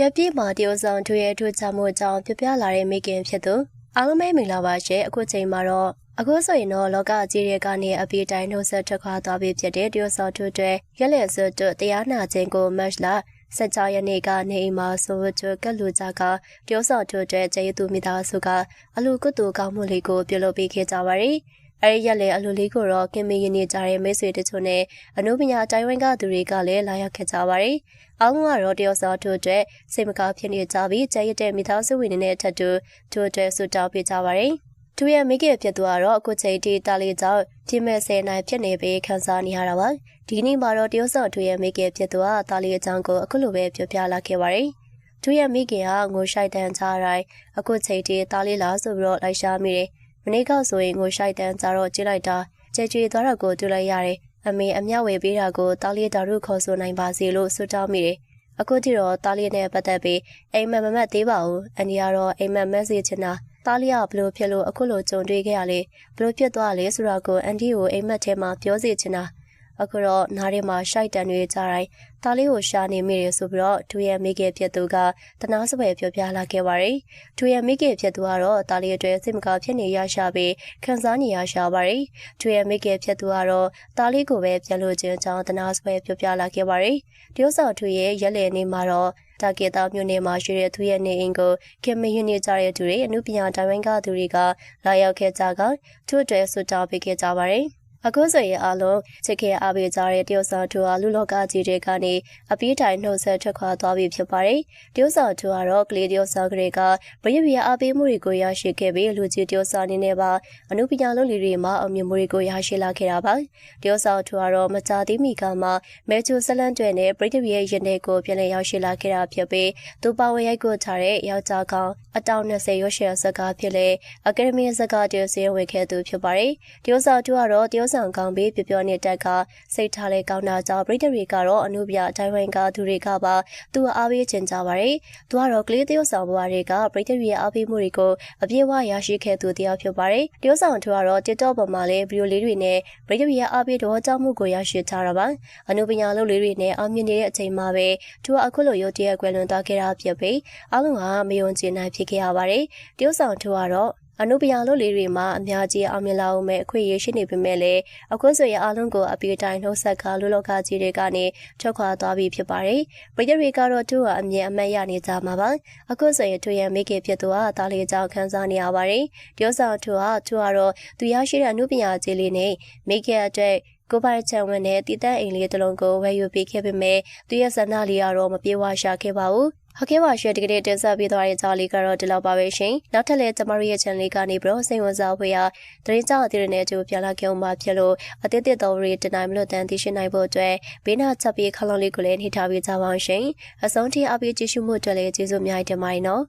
ရက်ပြည့်မှာတရုတ်ဆောင်တို့ရဲ့ထူးခြားမှုအကြောင်းပြပြလာတဲ့မိခင်ဖြစ်သူအားလုံးပဲမင်္ဂလာပါရှင်အခုချိန်မှာတော့အခုဆိုရင်တော့လောကအကြီးတွေကနေအပြေတိုင်းနှုတ်ဆက်ထွက်ခွာသွားပြီဖြစ်တဲ့တရုတ်ဆောင်တို့တွေရက်လက်စွတ်တို့တရားနာခြင်းကိုမတ်လာ16ရက်နေ့ကနေအိမ်မှာဆိုဝတ်ကလူကြကတရုတ်ဆောင်တို့တွေကျေးသူမိသားစုကအလူကုတူကောင်းမှုလေးကိုပြုလုပ်ပေးခဲ့ကြပါရီ အဲဒီရက်လေအလူလေးကိုတော့ကင်မီရင်နေကြတဲ့မိတ်ဆွေတချို့နဲ့အနုပညာအတိုင်းဝိုင်းကသူတွေကလည်းလာရောက်ခဲ့ကြပါရီအားလုံးကတော့တယောက်စားတို့အတွက်စိတ်မကောင်းဖြစ်နေကြပြီးကြက်ရတဲ့မိသားစုဝင်တွေနဲ့အထက်တူတို့အတွက်ဆူတောင်းပေးကြပါရယ်။သူရဲ့မိခင်ဖြစ်သူကတော့အခုချိန်ထိတာလီကြောင့်ဒီမဲ့ဆယ်နိုင်ဖြစ်နေပြီးခံစားနေရတာပါ။ဒီနေ့မှာတော့တယောက်စားတို့ရဲ့မိခင်ဖြစ်သူကတာလီအကြောင်းကိုအခုလိုပဲပြောပြလာခဲ့ပါရယ်။သူရဲ့မိခင်ကငိုရှိုက်တန်းချတိုင်းအခုချိန်ထိတာလီလာဆိုပြီးတော့လိုက်ရှာမိတယ်။မ နေ့ကဆိုရင်ငိုရှိုက်တန်းကြတော့ကြည့်လိုက်တာကြဲကြွေသွားတော့ကိုတွေ့လိုက်ရတယ်။အမေအမျှဝေပေးတာကိုတာလီတာရုခေါ်ဆိုနိုင်ပါစေလို့ဆုတောင်းမိတယ်။အခုထိတော့တာလီနဲ့ပတ်သက်ပြီးအိမ်မက်မမက်သေးပါဘူး။အန်ဒီကတော့အိမ်မက်မက်စေချင်တာတာလီကဘလို့ဖြစ်လို့အခုလိုကြုံတွေ့ခဲ့ရလဲဘလို့ဖြစ်သွားလဲဆိုတာကိုအန်ဒီကိုအိမ်မက်ထဲမှာပြောစေချင်တာ အခုတော့နားထဲမှာရှိုက်တန်တွေကြတိုင်းတာလေးကိုရှာနေမိတယ်ဆိုပြီးတော့သူရဲ့မိခင်ဖြစ်သူကတနာစပယ်ပြောပြလာခဲ့ပါတယ်။သူရဲ့မိခင်ဖြစ်သူကတော့တာလေးအတွက်စိတ်မကောင်းဖြစ်နေရရှာပြီးခံစားနေရရှာပါတယ်။သူရဲ့မိခင်ဖြစ်သူကတော့တာလေးကိုပဲပြန်လို့ခြင်းကြောင့်တနာစပယ်ပြောပြလာခဲ့ပါတယ်။တရုတ်ဆောင်သူရဲ့ရက်လည်နေမှာတော့တာကေတာမြို့နယ်မှာရှိတဲ့သူရဲ့နေအိမ်ကိုခင်မယွနေကြတဲ့သူတွေအမှုပညာတိုင်းဝိုင်းကသူတွေကလာရောက်ခဲ့ကြကသူ့အတွက်ဆွတောင်းပေးခဲ့ကြပါတယ်။ အခုဆိုရင်အလုံးချစ်ခင်အားပေးကြတဲ့တရုတ်ဆောင်သူဟာလူလောကကြီးတွေကနေအပြေးတိုင်နှုတ်ဆက်ထွက်ခွာသွားပြီဖြစ်ပါတယ်။တရုတ်ဆောင်သူကတော့ကလေးတရုတ်ဆောင်ကလေးကဗရပြအားပေးမှုတွေကိုရရှိခဲ့ပြီးလူကြီးတရုတ်ဆောင်နေနဲ့ပါအမှုပညာလုပ်လေးတွေမှာအမြင်မှုတွေကိုရရှိလာခဲ့တာပါ။တရုတ်ဆောင်သူကတော့မကြသေးမီကမှမဲချူဆက်လန့်တွေနဲ့ပရိသတ်ရဲ့ရင်တွေကိုပြန်လည်ရောက်ရှိလာခဲ့တာဖြစ်ပြီးသူပါဝင်ရိုက်ကိုထားတဲ့ယောက်ျားကောင်အတောင်20ရွှေရှယ်စကားဖြစ်လေအကယ်ဒမီစကားတွေဆင်းဝင်ခဲ့သူဖြစ်ပါတယ်။တရုတ်ဆောင်သူကတော့တရုတ်ဆောင်ကောင်းပြီးပြပြနေတက်ကစိတ်ထားလဲကောင်းတာကြောင့်ပရိသတ်တွေကတော့အနုပြအတိုင်းဝိုင်းကသူတွေကပါသူ့အားပေးချင်ကြပါတယ်။သူကတော့ကလေးတရုတ်ဆောင်ဘွားတွေကပရိသတ်တွေအားပေးမှုတွေကိုအပြည့်အဝရရှိခဲ့သူတယောက်ဖြစ်ပါတယ်။တရုတ်ဆောင်သူကတော့ TikTok ပေါ်မှာလည်းဗီဒီယိုလေးတွေနဲ့ပရိသတ်တွေအားပေးတော့ကြောက်မှုကိုရရှိထားတာပါ။အနုပညာလုပ်လေးတွေနဲ့အောင်မြင်နေတဲ့အချိန်မှာပဲသူကအခုလိုရုတ်တရက်ကွယ်လွန်သွားခဲ့တာဖြစ်ပြီးအားလုံးကမယုံကြည်နိုင်ဖြစ်ခဲ့ရပါတယ်။တရုတ်ဆောင်သူကတော့ အနုပညာလုပ်လေးတွေမှာအများကြီးအောင်မြင်လာအောင်မဲ့အခွင့်အရေးရှိနေပေမဲ့လည်းအခုဆိုရင်အားလုံးကိုအပြေတိုင်းနှုတ်ဆက်ကလူလောကကြီးတွေကနေထွက်ခွာသွားပြီဖြစ်ပါတယ်။ပြည်သူတွေကတော့သူ့ဟာအမြင်အမှတ်ရနေကြမှာပါ။အခုဆိုရင်သူရဲ့မိခင်ဖြစ်သူဟာတားလေးကြောင့်ခံစားနေရပါတယ်။တယောက်ဆောင်သူဟာသူကတော့သူရရှိတဲ့အနုပညာကြီးလေးနဲ့မိခင်အတွက်ကိုပိုင်ချန်ဝင်တဲ့တည်တတ်အိမ်လေးတစ်လုံးကိုဝယ်ယူပေးခဲ့ပေမဲ့သူရဲ့ဆန္ဒလေးကတော့မပြေဝရှာခဲ့ပါဘူး ဟုတ်ကဲ့ပါရှင်ဒီကနေ့တင်ဆက်ပေးသွားတဲ့ကြားလေးကတော့ဒီလောက်ပါပဲရှင်နောက်ထပ်လည်းကျမတို့ရဲ့ channel လေးကနေပြီးတော့စိတ်ဝင်စားဖွယ်ရာသတင်းကြောက်အသေးတွေနဲ့ကြိုပြန်လာခဲ့အောင်ပါဖြစ်လို့အသစ်တစ်တော်တွေတင်နိုင်မလို့တန်သိရှိနိုင်ဖို့အတွက်ဘေးနာချက်ပြီးခလုံးလေးကိုလည်းနှိထားပေးကြပါအောင်ရှင်အဆုံးထိအပေးကြည့်ရှုမှုအတွက်လည်းကျေးဇူးအများကြီးတင်ပါတယ်နော်